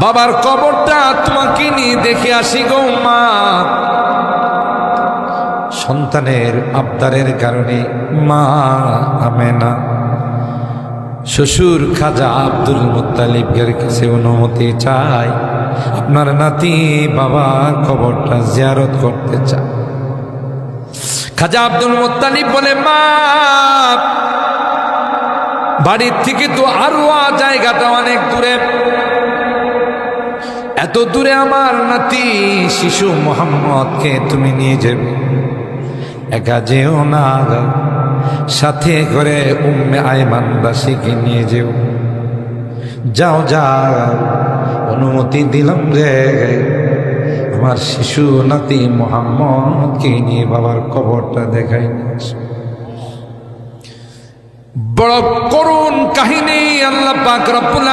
বাবার কবরটা তোমাকে নিয়ে দেখে আসি গো মা সন্তানের আবদারের কারণে মা আমেনা। শ্বশুর খাজা আব্দুল মুতালিবের কাছে অনুমতি চাই। আপনার নাতি বাবা কবরটা জিয়ারত করতে চায়। খাজা আব্দুল মুতালিব বলে মা বাড়ির থেকে তো আরও জায়গাটা অনেক দূরে। এত দূরে আমার নাতি শিশু মোহাম্মদকে তুমি নিয়ে যাবে। একা যেও না সাথে করে উম্মে আয়মান দাসীকে নিয়ে যেও। যাও যাও, অনুমতি দিলাম রে। আমার শিশু নাতি মোহাম্মদকে নিয়ে বাবার কবরটা দেখাই নিয়ে এসো। বড় করুণ কাহিনী আল্লাহ পাক রব্বুল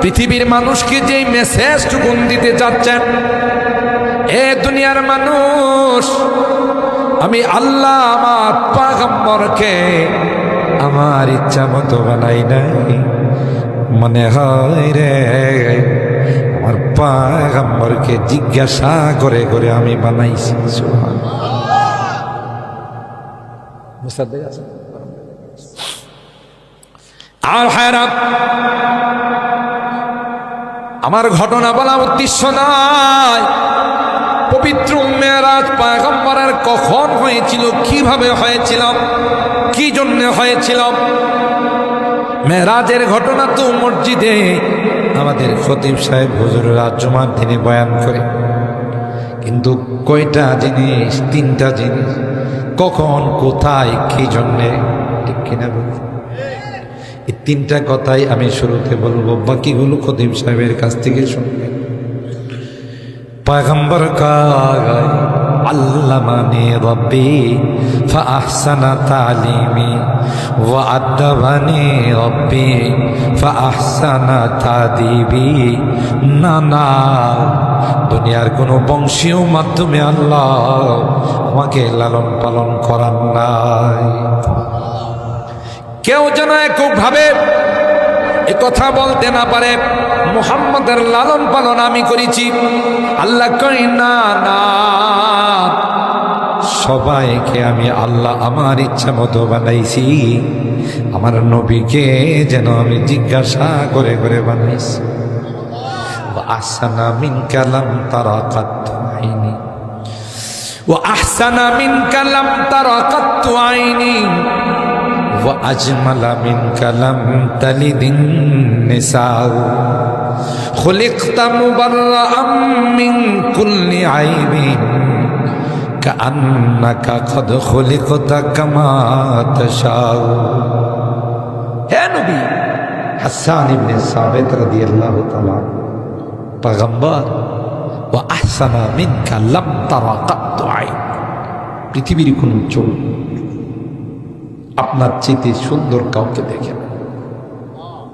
পৃথিবীর মানুষকে যে মেসেজ টুকুন দিতে চাচ্ছেন, এ দুনিয়ার মানুষ, আমি আল্লাহ আমার পাগম্বরকে আমার ইচ্ছা মতো বানাই নাই মনে হয় রে, আমার পাগম্বরকে জিজ্ঞাসা করে করে আমি বানাইছি? আর হায়রাত আমার ঘটনা বলা উদ্দেশ্য নয় পবিত্র মেয়েরাজ পায়গম্বরের কখন হয়েছিল, কীভাবে হয়েছিল, কি জন্য হয়েছিল? মেয়েরাজের ঘটনা তো মসজিদে আমাদের খতিব সাহেব হুজুরের জমার দিনে বয়ান করে। কিন্তু কয়টা জিনিস, তিনটা জিনিস, কখন, কোথায়, কি জন্যে, ঠিক কিনা বলুন? এই তিনটা কথাই আমি শুরুতে বলব, বাকিগুলো খতিব সাহেবের কাছ থেকে শুনবেন পয়গম্বর কাগায় ফাহসানা তালিমি, ওয়া আদাবানি রব্বি ফাহসানা তাদিবি। না না, দুনিয়ার কোনো বংশীয় মাধ্যমে আল্লাহ আমাকে লালন পালন করার নাই। কেউ যেন একক ভাবে এ কথা বলতে না পারে, মোহাম্মদের লালন পালন আমি করেছি। আল্লাহ কই না না, সবাইকে আমি আল্লাহ আমার ইচ্ছা মতো বানাইছি। আমার নবীকে যেন আমি জিজ্ঞাসা করে করে বানাইছি। আসানা মিন কালাম তারা কাত্ত আইনি। ও আহসানা মিন কালাম তারা কাত্ত আইনি। وأجمل منك لم تلد النساء خلقت مبرأ من كل عيب كأنك قد خلقت كما تشاء يا نبي حسان بن ثابت رضي الله تعالى پیغمبر وأحسن منك لم ترى قط عين পৃথিবীর কোন চোখ আপনার চেতে সুন্দর কাউকে দেখে।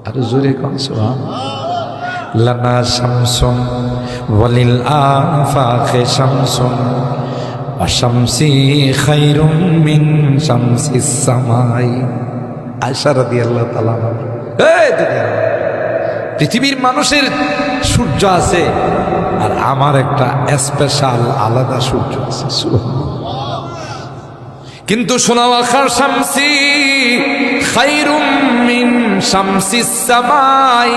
আর জোরে কন সোহান লানা শামসুন ওয়ালিল আফাকে শামসুন শামসি খাইরুম মিন শামসি সামাই। আয়সা রাদিয়াল্লাহু তাআলা এই পৃথিবীর মানুষের সূর্য আছে, আর আমার একটা স্পেশাল আলাদা সূর্য আছে সুবহানাল্লাহ কিন্তু শোনাও আখার শামসি, খাইরুম মিন শামসি সামাই,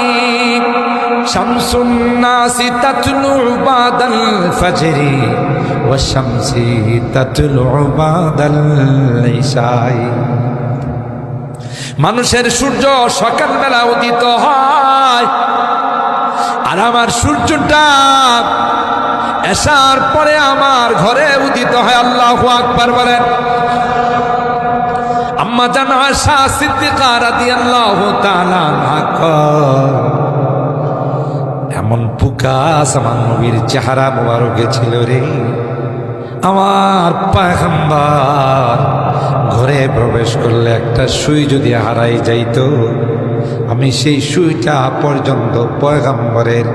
শামসুন নাসি তাতলু বাদাল ফজরি, ওয়া শামসি তাতলু বাদাল ইশাই। মানুষের সূর্য সকালবেলা উদিত হয়, আর আমার সূর্যটা এসার পরে আমার ঘরে উদিত হয়। আল্লাহ আকবার বলেন আম্মা জান আশা এমন পুকাস আমার নবীর চেহারা মোবারকে ছিল রে। আমার পায়খাম্বার ঘরে প্রবেশ করলে একটা সুই যদি হারাই যাইতো, আমি সেই সুইটা পর্যন্ত পয়গাম্বরের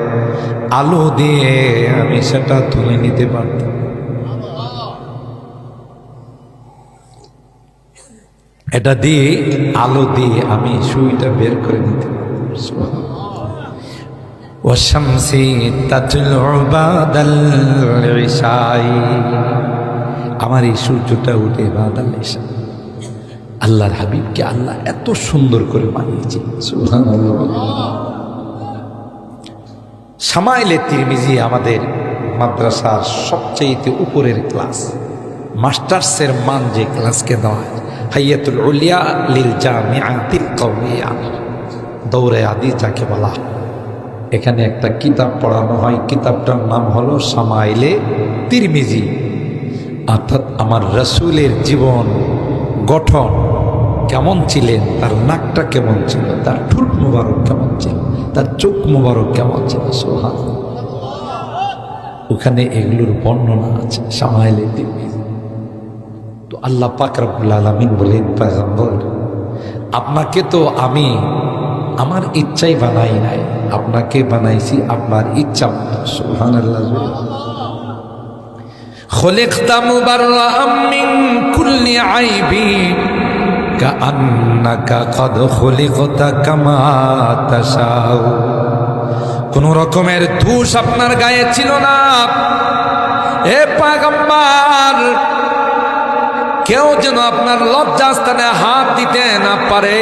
আলো দিয়ে আমি সেটা তুলে নিতে পারতাম। এটা দিয়ে, আলো দিয়ে আমি সুইটা বের করে নিতে ওয়াশামসি আমার এই সূর্যটা উঠে বাদাল ইশা আল্লাহর হাবিবকে আল্লাহ এত সুন্দর করে বানিয়েছে। সামাইলে তিরমিজি আমাদের মাদ্রাসার সবচেয়ে উপরের ক্লাস। মাস্টার্সের মান যে ক্লাসকে দেওয়া হয় হাইয়াতুল উলিয়া লিল জামিআতিল কওমিয়া দৌড়ে আদি যাকে বলা এখানে একটা কিতাব পড়ানো হয়। কিতাবটার নাম হলো সামাইলে তিরমিজি। অর্থাৎ আমার রসুলের জীবন, গঠন কেমন ছিলেন, তার নাকটা কেমন ছিল, তার ঠোঁট মুবারক কেমন ছিল, তার চোখ মুবারক কেমন ছিল সোহান ওখানে এগুলোর বর্ণনা আছে, সামাইলে তিরমিজি। তো আল্লাহ পাক আলমিন বলেন, পায়গম্বর, আপনাকে তো আমি আমার ইচ্ছাই বানাই নাই। আপনাকে বানাইছি আপনার ইচ্ছা সুহান আল্লাহ আমিন কামা কোনো রকমের ধূস আপনার গায়ে ছিল না। এ পাগম্বার কেউ যেন আপনার লজ্জাস্থানে হাত দিতে না পারে।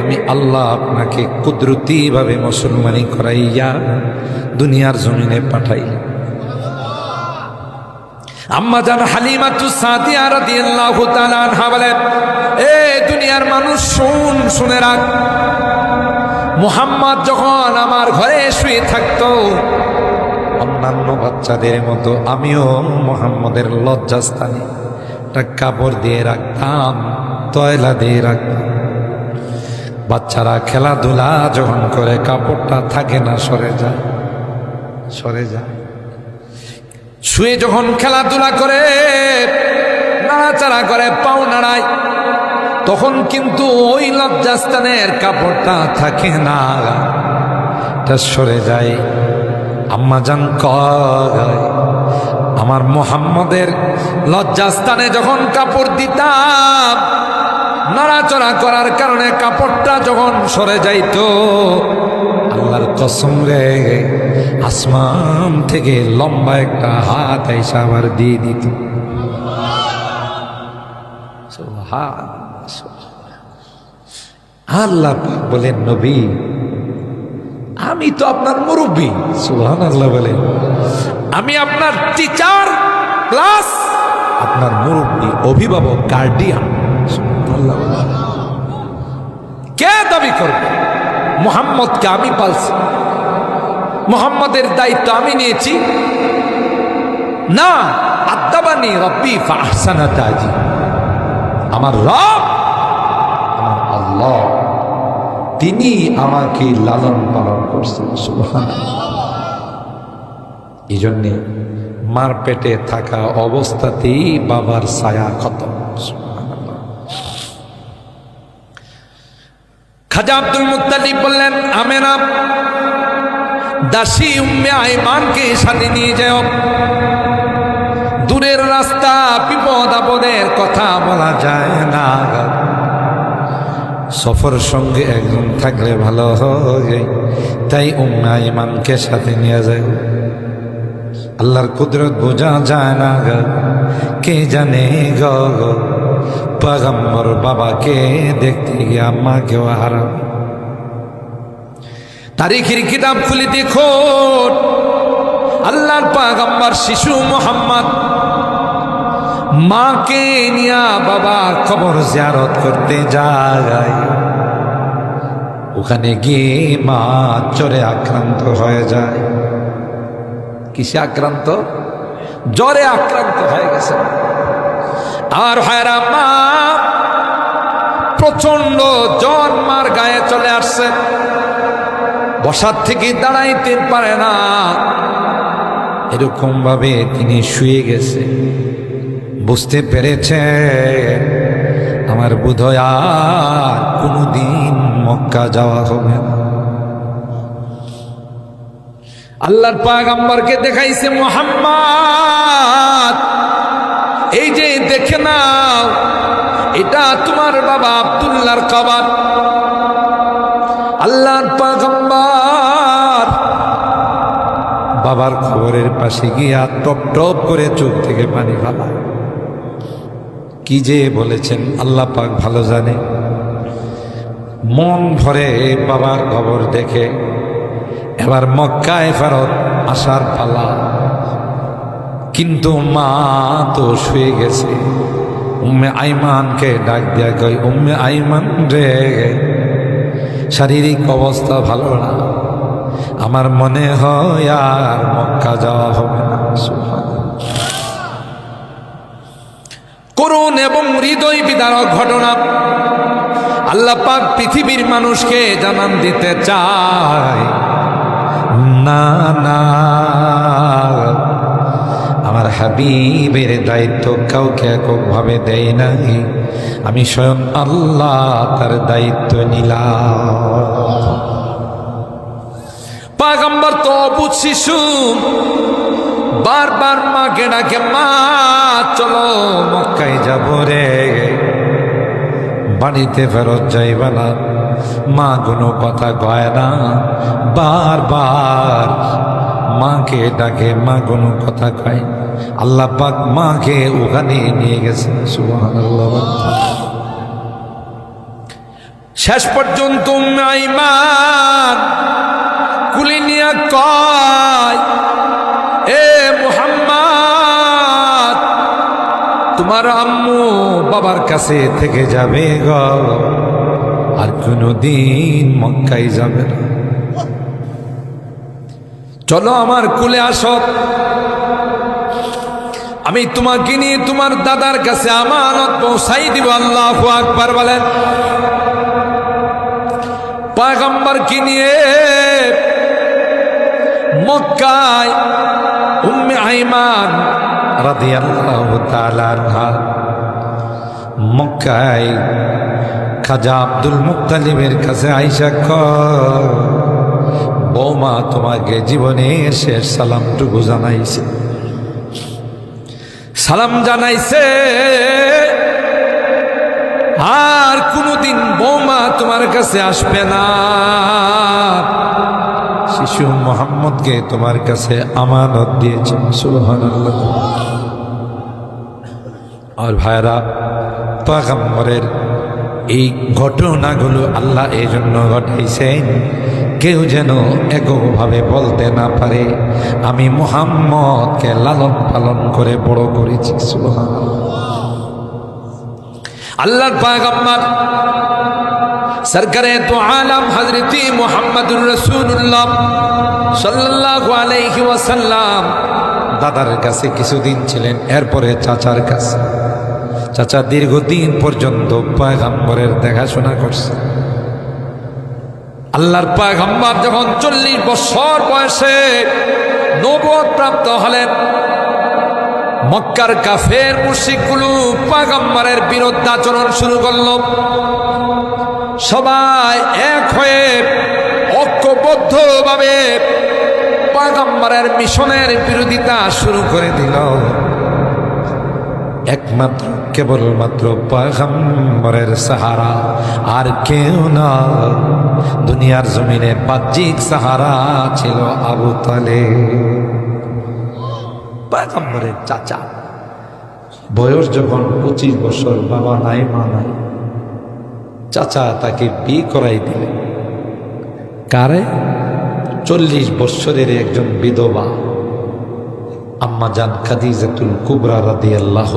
আমি আল্লাহ আপনাকে কুদরতি ভাবে মুসলমানি করাইয়া দুনিয়ার জমিনে পাঠাইলাম। আম্মা এ দুনিয়ার মানুষ, শুন, শুনে রাখ। মুহাম্মদ যখন আমার ঘরে শুয়ে থাকতো, অন্যান্য বাচ্চাদের মতো আমিও মোহাম্মদের লজ্জাস্থানে একটা কাপড় দিয়ে রাখতাম, তয়লা দিয়ে রাখতাম। বাচ্চারা খেলাধুলা যখন করে, কাপড়টা থাকে না, সরে যায় সরে যায়। শুয়ে যখন খেলাধুলা করে, নাড়াচাড়া করে, পাও নাড়ায়, তখন কিন্তু ওই লজ্জাস্থানের কাপড়টা থাকে না। সরে যায়, আম্মা জান কয় আমার মোহাম্মদের লজ্জাস্থানে যখন কাপড় দিতাম, নড়াচড়া করার কারণে কাপড়টা যখন সরে যাইতো, আল্লাহর কসম রে, আসমান থেকে লম্বা একটা হাত আইসা আবার দিয়ে দিত। আল্লাহ বলেন, নবী, আমি তো আপনার মুরব্বী। সুহান আল্লাহ বলেন। আমি আপনার টিচার প্লাস আপনার মুরব্বী, অভিভাবক গার্ডিয়ান। কে দাবি করবে? মোহাম্মদকে আমি পালছি। মোহাম্মদের দায়িত্ব আমি নিয়েছি। না, আদাবানি রব্বি ফাহসানা তাজি। আমার রব, আমার আল্লাহ। তিনি আমাকে লালন পালন করছেন সুবহান এই জন্যে মার পেটে থাকা অবস্থাতেই বাবার ছায়া সুবহানাল্লাহ। খাজা আব্দুল মুত্তালিব বললেন, আমেনা, দাসী উম্মে আইমানকে সাথে নিয়ে যাও। দূরের রাস্তা বিপদ আপদের কথা বলা যায় না। সফর সঙ্গে একজন থাকলে ভালো হয়। তাই উম্মে আইমানকে সাথে নিয়ে যায় আল্লাহর কুদরত বোঝা যায় না গ। কে জানে গ পাগম্বর বাবাকে দেখতে গিয়ে আম্মাকেও হারাবে তারিখের কিতাব খুলে দেখো। আল্লাহর পাগম্বর শিশু মোহাম্মদ। মাকে নিয়া বাবার খবর জিয়ারত করতে যায়। ওখানে গিয়ে মা চরে আক্রান্ত হয়ে যায়। কিসে আক্রান্ত? জ্বরে আক্রান্ত হয়ে গেছে। আর হায়রা মা প্রচণ্ড জ্বর মার গায়ে চলে আসছে। বসার থেকে দাঁড়াইতে পারে না। এরকম ভাবে তিনি শুয়ে গেছে। বুঝতে পেরেছে, আমার বোধহয় আর কোনোদিন মক্কা যাওয়া হবে না। আল্লাহর পাগাম্বরকে দেখাইছে মোহাম্মদ। এই যে দেখে নাও, এটা তোমার বাবা আব্দুল্লাহর কবর। আল্লাহর পাগম্বার। বাবার খবরের পাশে গিয়া টপ টপ করে চোখ থেকে পানি ফালা কি যে বলেছেন, আল্লাহ পাক ভালো জানে। মন ভরে বাবার খবর দেখে এবার মক্কায় ফেরত আসার পালা। কিন্তু মা তো শুয়ে গেছে। উম্মে আইমানকে ডাক দেয়া কই উম্মে আইমান রে, শারীরিক অবস্থা ভালো না। আমার মনে হয় আর মক্কা যাওয়া হবে না। করুণ এবং হৃদয় বিদারক ঘটনা আল্লাহ পাক পৃথিবীর মানুষকে জানান দিতে চায়। না না। আমার হাবিবের দায়িত্ব কাউকে এককভাবে দেয় নাই। আমি স্বয়ং আল্লাহ তার দায়িত্ব নিলাম। পাগম্বর তো অবুধ শিশু, বারবার মাকে ডাকে, মা, চলো মক্কায় যাব রে। বাড়িতে ফেরত যাইবা না। মা কোনো কথা কয় না। বারবার মাকে ডাকে মা কোনো কথা কয়। আল্লাহ পাক মাকে ওখানে নিয়ে গেছে শেষ পর্যন্ত আইমান কুলি নিয়ে কয়, এ মুহাম্মদ, তোমার আম্মু বাবার কাছে থেকে যাবে গ। আর কোনদিন মক্কাই যাবে না। চলো আমার কুলে আসো। আমি তোমাকে নিয়ে তোমার দাদার কাছে আমানত পৌঁছাই দিব, আল্লাহ আকবার বলেন। পাগম্বরকে নিয়ে মক্কায় উম্মে আইমান রাদিয়াল্লাহু তাআলা মক্কায় খাজা আব্দুল মুক্তালিবের কাছে আইসা বৌমা তোমাকে জীবনের শেষ সালামটুকু জানাইছে। সালাম জানাইছে, আর কোনোদিন বৌমা তোমার কাছে আসবে না। শিশু মোহাম্মদকে তোমার কাছে আমানত দিয়েছে, সুবহানাল্লাহ। আর ভাইরা পাগম্বরের এই ঘটনাগুলো আল্লাহ এই জন্য ঘটাইছেন। কেউ যেন একভাবে বলতে না পারে, আমি মোহাম্মদকে লালন পালন করে বড় করেছি, সুবহানাল্লাহ। আল্লাহর পাগম্বর সরকারে তো আলম হজরতি মোহাম্মদুর রসুল্লাহ সাল্লাল্লাহু আলাইহি ওয়াসাল্লাম। দাদার কাছে কিছুদিন ছিলেন, এরপরে চাচার কাছে। চাচা দীর্ঘদিন পর্যন্ত পায়গাম্বরের দেখাশোনা করছে। আল্লাহর পায়গাম্বর যখন চল্লিশ বছর বয়সে নবদ প্রাপ্ত হলেন, মক্কার কাফের মুশিকগুলো পাগম্বরের বিরুদ্ধাচরণ শুরু করল। সবাই এক হয়ে ঐক্যবদ্ধভাবে পাগম্বরের মিশনের বিরোধিতা শুরু করে দিল। একমাত্র কেবলমাত্র পাগম্বরের সাহারা, আর কেউ না দুনিয়ার জমিনে বাহ্যিক সাহারা ছিল আবু তালে পাগম্বরের চাচা। বয়স যখন পঁচিশ বছর, বাবা নাই, মা নাই। চাচা তাকে বিয়ে করাই দিলে। কারে? চল্লিশ বৎসরের একজন বিধবা। আম্মা জান খাদিজাতুল কুবরা রাদি আল্লাহ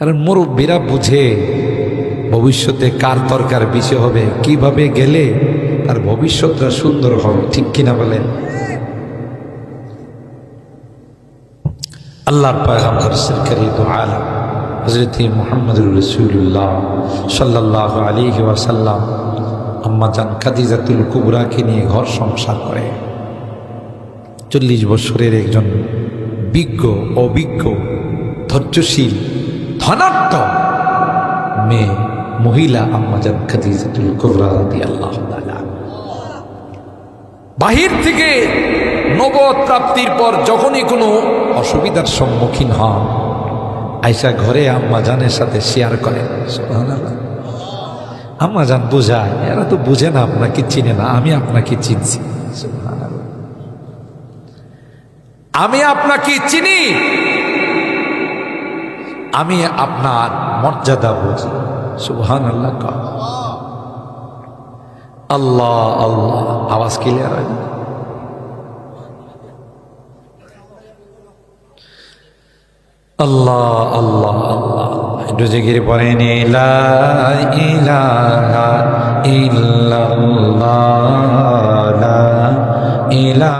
আর মুরব্বীরা বুঝে ভবিষ্যতে কার তরকার বিষয় হবে, কীভাবে গেলে তার ভবিষ্যৎটা সুন্দর হবে, ঠিক কিনা বলেন? আল্লাহর পয়গম্বর সরকারি দু আলম মোহাম্মদুর রসুল্লাহ সাল্লাহ আলী ওয়াসাল্লাম, আম্মা জান খাদিজাতুল কুবরাকে নিয়ে ঘর সংসার করে। চল্লিশ বছরের একজন বিজ্ঞ অভিজ্ঞ, ধৈর্যশীল ধনাত্ম মেয়ে মহিলা আম্মা জান খাদিজাতুল কুবরা বাহির থেকে নবদ প্রাপ্তির পর যখনই কোনো অসুবিধার সম্মুখীন হন, আইসা ঘরে আম্মা জানের সাথে শেয়ার করেন। আম্মা জান বোঝায়, এরা তো বুঝে না, আপনাকে চিনে না, আমি আপনাকে চিনছি। আমি আপনাকে চিনি। আমি আপনার মর্যাদা বুঝি। সুহান আল্লাহ। আল্লাহ আল্লাহ। আওয়াজ ক্লিয়ার হয়? আল্লাহ আল্লাহ আল্লাহ। একটু জেগিরে পড়েন। লা ইলাহা ইল্লাল্লাহ, লা ইলাহা